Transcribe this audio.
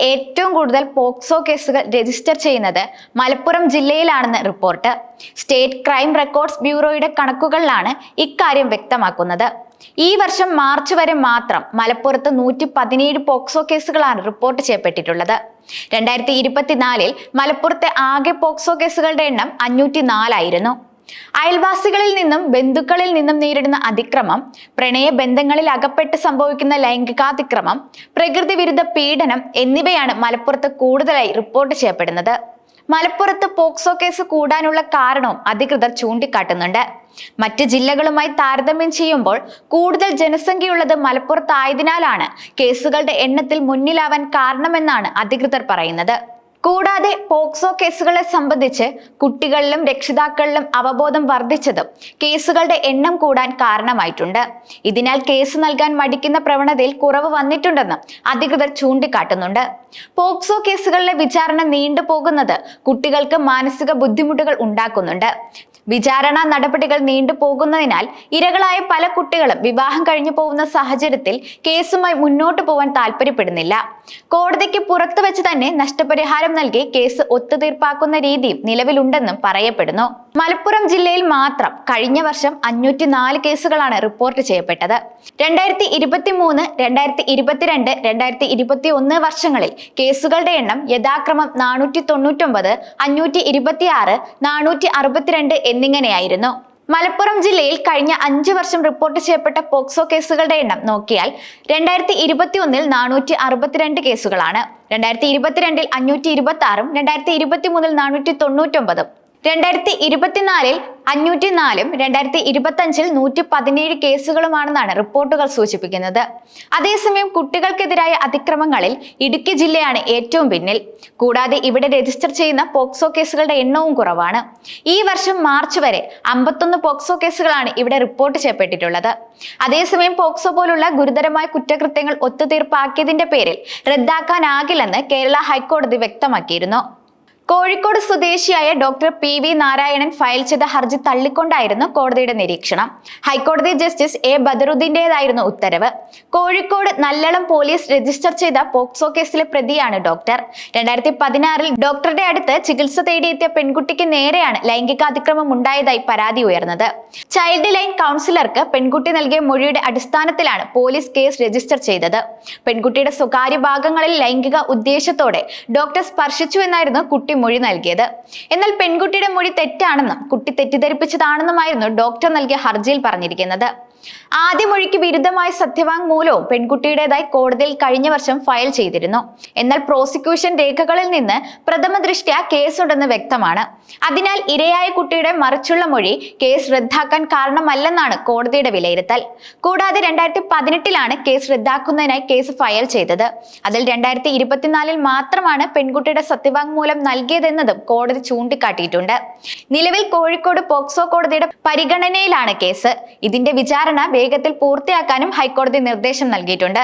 ഏറ്റവും കൂടുതൽ പോക്സോ കേസുകൾ രജിസ്റ്റർ ചെയ്യുന്നത് മലപ്പുറം ജില്ലയിലാണെന്ന് റിപ്പോർട്ട്. സ്റ്റേറ്റ് ക്രൈം റെക്കോർഡ്സ് ബ്യൂറോയുടെ കണക്കുകളിലാണ് ഇക്കാര്യം വ്യക്തമാക്കുന്നത്. ഈ വർഷം മാർച്ച് വരെ മാത്രം മലപ്പുറത്ത് നൂറ്റി പതിനേഴ് പോക്സോ കേസുകളാണ് റിപ്പോർട്ട് ചെയ്യപ്പെട്ടിട്ടുള്ളത്. രണ്ടായിരത്തി ഇരുപത്തിനാലിൽ മലപ്പുറത്തെ ആകെ പോക്സോ കേസുകളുടെ എണ്ണം അഞ്ഞൂറ്റി നാലായിരുന്നു അയൽവാസികളിൽ നിന്നും ബന്ധുക്കളിൽ നിന്നും നേരിടുന്ന അതിക്രമം പ്രണയ ബന്ധങ്ങളിൽ അകപ്പെട്ട് സംഭവിക്കുന്ന ലൈംഗികാതിക്രമം പ്രകൃതി വിരുദ്ധ പീഡനം എന്നിവയാണ് മലപ്പുറത്ത് കൂടുതലായി റിപ്പോർട്ട് ചെയ്യപ്പെടുന്നത്. മലപ്പുറത്ത് പോക്സോ കേസ് കൂടാനുള്ള കാരണവും അധികൃതർ ചൂണ്ടിക്കാട്ടുന്നുണ്ട്. മറ്റ് ജില്ലകളുമായി താരതമ്യം ചെയ്യുമ്പോൾ കൂടുതൽ ജനസംഖ്യയുള്ളത് മലപ്പുറത്തായതിനാലാണ് കേസുകളുടെ എണ്ണത്തിൽ മുന്നിലാവാൻ കാരണമെന്നാണ് അധികൃതർ പറയുന്നത്. കൂടാതെ പോക്സോ കേസുകളെ സംബന്ധിച്ച് കുട്ടികളിലും രക്ഷിതാക്കളിലും അവബോധം വർദ്ധിച്ചതും കേസുകളുടെ എണ്ണം കൂടാൻ കാരണമായിട്ടുണ്ട്. ഇതിനാൽ കേസ് നൽകാൻ മടിക്കുന്ന പ്രവണതയിൽ കുറവ് വന്നിട്ടുണ്ടെന്ന് അധികൃതർ ചൂണ്ടിക്കാട്ടുന്നുണ്ട്. പോക്സോ കേസുകളിലെ വിചാരണ നീണ്ടുപോകുന്നത് കുട്ടികൾക്ക് മാനസിക ബുദ്ധിമുട്ടുകൾ ഉണ്ടാക്കുന്നുണ്ട്. വിചാരണ നടപടികൾ നീണ്ടുപോകുന്നതിനാൽ ഇരകളായ പല കുട്ടികളും വിവാഹം കഴിഞ്ഞു പോകുന്ന സാഹചര്യത്തിൽ കേസുമായി മുന്നോട്ട് പോകാൻ താല്പര്യപ്പെടുന്നില്ല. കോടതിക്ക് പുറത്തു വെച്ച് തന്നെ നഷ്ടപരിഹാരം നൽകി കേസ് ഒത്തുതീർപ്പാക്കുന്ന രീതിയും നിലവിലുണ്ടെന്നും പറയപ്പെടുന്നു. മലപ്പുറം ജില്ലയിൽ മാത്രം കഴിഞ്ഞ വർഷം അഞ്ഞൂറ്റി നാല് കേസുകളാണ് റിപ്പോർട്ട് ചെയ്യപ്പെട്ടത്. രണ്ടായിരത്തി ഇരുപത്തി മൂന്ന് രണ്ടായിരത്തി ഇരുപത്തിരണ്ട് രണ്ടായിരത്തി ഇരുപത്തി ഒന്ന് വർഷങ്ങളിൽ കേസുകളുടെ എണ്ണം യഥാക്രമം നാനൂറ്റി തൊണ്ണൂറ്റൊമ്പത് അഞ്ഞൂറ്റി ഇരുപത്തിയാറ് നാനൂറ്റി അറുപത്തിരണ്ട് എന്നിങ്ങനെയായിരുന്നു. മലപ്പുറം ജില്ലയിൽ കഴിഞ്ഞ അഞ്ചു വർഷം റിപ്പോർട്ട് ചെയ്യപ്പെട്ട പോക്സോ കേസുകളുടെ എണ്ണം നോക്കിയാൽ രണ്ടായിരത്തി ഇരുപത്തി ഒന്നിൽ നാനൂറ്റി അറുപത്തിരണ്ട് കേസുകളാണ്. രണ്ടായിരത്തി ഇരുപത്തിരണ്ടിൽ അഞ്ഞൂറ്റി ഇരുപത്തി ആറും രണ്ടായിരത്തി ഇരുപത്തി മൂന്നിൽ നാനൂറ്റി തൊണ്ണൂറ്റൊമ്പതും രണ്ടായിരത്തി ഇരുപത്തിനാലിൽ അഞ്ഞൂറ്റി നാലും രണ്ടായിരത്തി ഇരുപത്തി അഞ്ചിൽ നൂറ്റി പതിനേഴ് കേസുകളുമാണെന്നാണ് റിപ്പോർട്ടുകൾ സൂചിപ്പിക്കുന്നത്. അതേസമയം കുട്ടികൾക്കെതിരായ അതിക്രമങ്ങളിൽ ഇടുക്കി ജില്ലയാണ് ഏറ്റവും പിന്നിൽ. കൂടാതെ ഇവിടെ രജിസ്റ്റർ ചെയ്യുന്ന പോക്സോ കേസുകളുടെ എണ്ണവും കുറവാണ്. ഈ വർഷം മാർച്ച് വരെ അമ്പത്തൊന്ന് പോക്സോ കേസുകളാണ് ഇവിടെ റിപ്പോർട്ട് ചെയ്യപ്പെട്ടിട്ടുള്ളത്. അതേസമയം പോക്സോ പോലുള്ള ഗുരുതരമായ കുറ്റകൃത്യങ്ങൾ ഒത്തുതീർപ്പാക്കിയതിന്റെ പേരിൽ റദ്ദാക്കാനാകില്ലെന്ന് കേരള ഹൈക്കോടതി വ്യക്തമാക്കിയിരുന്നു. കോഴിക്കോട് സ്വദേശിയായ doctor P V Narayanan file ചെയ്ത ഹർജി തള്ളിക്കൊണ്ടായിരുന്നു കോടതിയുടെ നിരീക്ഷണം. ഹൈക്കോടതി ജസ്റ്റിസ് എ ബദറുദ്ദീന്റേതായിരുന്നു ഉത്തരവ്. കോഴിക്കോട് നല്ലളം പോലീസ് രജിസ്റ്റർ ചെയ്ത പോക്സോ കേസിലെ പ്രതിയാണ് ഡോക്ടർ. രണ്ടായിരത്തി പതിനാറിൽ ഡോക്ടറുടെ അടുത്ത് ചികിത്സ തേടിയെത്തിയ പെൺകുട്ടിക്ക് നേരെയാണ് ലൈംഗികാതിക്രമം ഉണ്ടായതായി പരാതി ഉയർന്നത്. ചൈൽഡ് ലൈൻ കൗൺസിലർക്ക് പെൺകുട്ടി നൽകിയ മൊഴിയുടെ അടിസ്ഥാനത്തിലാണ് പോലീസ് കേസ് രജിസ്റ്റർ ചെയ്തത്. പെൺകുട്ടിയുടെ സ്വകാര്യ ഭാഗങ്ങളിൽ ലൈംഗിക ഉദ്ദേശത്തോടെ ഡോക്ടർ സ്പർശിച്ചു എന്നായിരുന്നു കുട്ടി മൊഴി നൽകിയത്. എന്നാൽ പെൺകുട്ടിയുടെ മൊഴി തെറ്റാണെന്നും കുട്ടി തെറ്റിദ്ധരിപ്പിച്ചതാണെന്നുമായിരുന്നു ഡോക്ടർ നൽകിയ ഹർജിയിൽ പറഞ്ഞിരിക്കുന്നത്. ആദ്യ മൊഴിക്ക് വിരുദ്ധമായ സത്യവാങ്മൂലവും പെൺകുട്ടിയുടേതായി കോടതിയിൽ കഴിഞ്ഞ വർഷം ഫയൽ ചെയ്തിരുന്നു. എന്നാൽ പ്രോസിക്യൂഷൻ രേഖകളിൽ നിന്ന് പ്രഥമ ദൃഷ്ട്യാ കേസുണ്ടെന്ന് വ്യക്തമാണ്. അതിനാൽ ഇരയായ കുട്ടിയുടെ മറിച്ചുള്ള മൊഴി കേസ് റദ്ദാക്കാൻ കാരണമല്ലെന്നാണ് കോടതിയുടെ വിലയിരുത്തൽ. കൂടാതെ രണ്ടായിരത്തി പതിനെട്ടിലാണ് കേസ് റദ്ദാക്കുന്നതിനായി കേസ് ഫയൽ ചെയ്തത്. അതിൽ രണ്ടായിരത്തി ഇരുപത്തിനാലിൽ മാത്രമാണ് പെൺകുട്ടിയുടെ സത്യവാങ്മൂലം നൽകിയതെന്നതും കോടതി ചൂണ്ടിക്കാട്ടിയിട്ടുണ്ട്. നിലവിൽ കോഴിക്കോട് പോക്സോ കോടതിയുടെ പരിഗണനയിലാണ് കേസ്. ഇതിന്റെ വിചാരണ വേഗത്തിൽ പൂർത്തിയാക്കാനും ഹൈക്കോടതി നിർദ്ദേശം നൽകിയിട്ടുണ്ട്